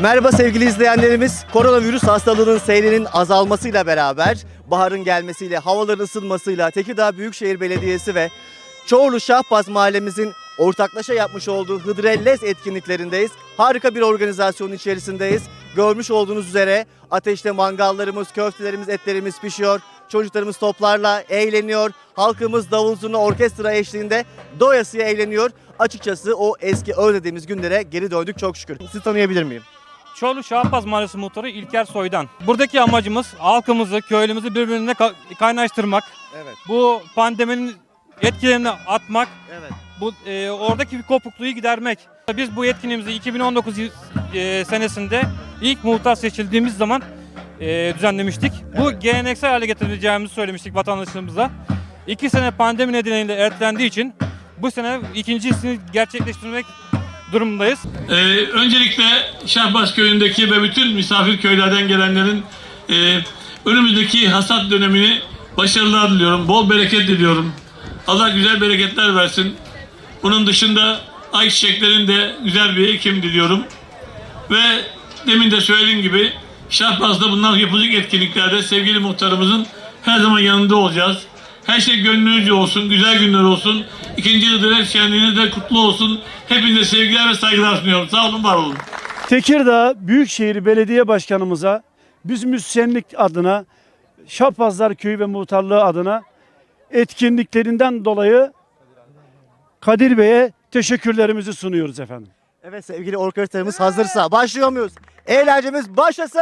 Merhaba sevgili izleyenlerimiz. Koronavirüs hastalığının seyrinin azalmasıyla beraber baharın gelmesiyle, havaların ısınmasıyla Tekirdağ Büyükşehir Belediyesi ve Çorlu Şahbaz Mahallemizin ortaklaşa yapmış olduğu Hıdrellez etkinliklerindeyiz. Harika bir organizasyonun içerisindeyiz. Görmüş olduğunuz üzere ateşte mangallarımız, köftelerimiz, etlerimiz pişiyor. Çocuklarımız toplarla eğleniyor. Halkımız davul zurna orkestra eşliğinde doyasıya eğleniyor. Açıkçası o eski özlediğimiz günlere geri döndük çok şükür. Sizi tanıyabilir miyim? Çorlu Şahbaz Mahallesi muhtarı İlker Soydan. Buradaki amacımız halkımızı, köylümüzü birbirine ka- kaynaştırmak. Evet. Bu pandeminin etkilerini atmak, Evet. bu e, oradaki bir kopukluğu gidermek. Biz bu etkinliğimizi 2019 y- e, senesinde ilk muhtar seçildiğimiz zaman e, düzenlemiştik. Bu geleneksel hale getireceğimizi söylemiştik vatandaşlarımıza. İki sene pandemi nedeniyle ertelendiği için bu sene ikincisini gerçekleştirmek durumundayız. Ee, öncelikle Şahbaz köyündeki ve bütün misafir köylerden gelenlerin e, önümüzdeki hasat dönemini başarılar diliyorum. Bol bereket diliyorum. Allah güzel bereketler versin. Bunun dışında ayçiçeklerin de güzel bir ekim diliyorum. Ve demin de söylediğim gibi Şahbaz'da bunlar yapılacak etkinliklerde sevgili muhtarımızın her zaman yanında olacağız. Her şey gönlünüzce olsun, güzel günler olsun. İkinci yıl şenliğiniz de kutlu olsun. Hepinize sevgiler ve saygılar sunuyorum. Sağ olun, var olun. Tekirdağ Büyükşehir Belediye Başkanımıza biz müzisyenlik adına Şapazlar Köyü ve Muhtarlığı adına etkinliklerinden dolayı Kadir Bey'e teşekkürlerimizi sunuyoruz efendim. Evet sevgili orkestramız hazırsa başlıyor muyuz? Eğlencemiz başlasın.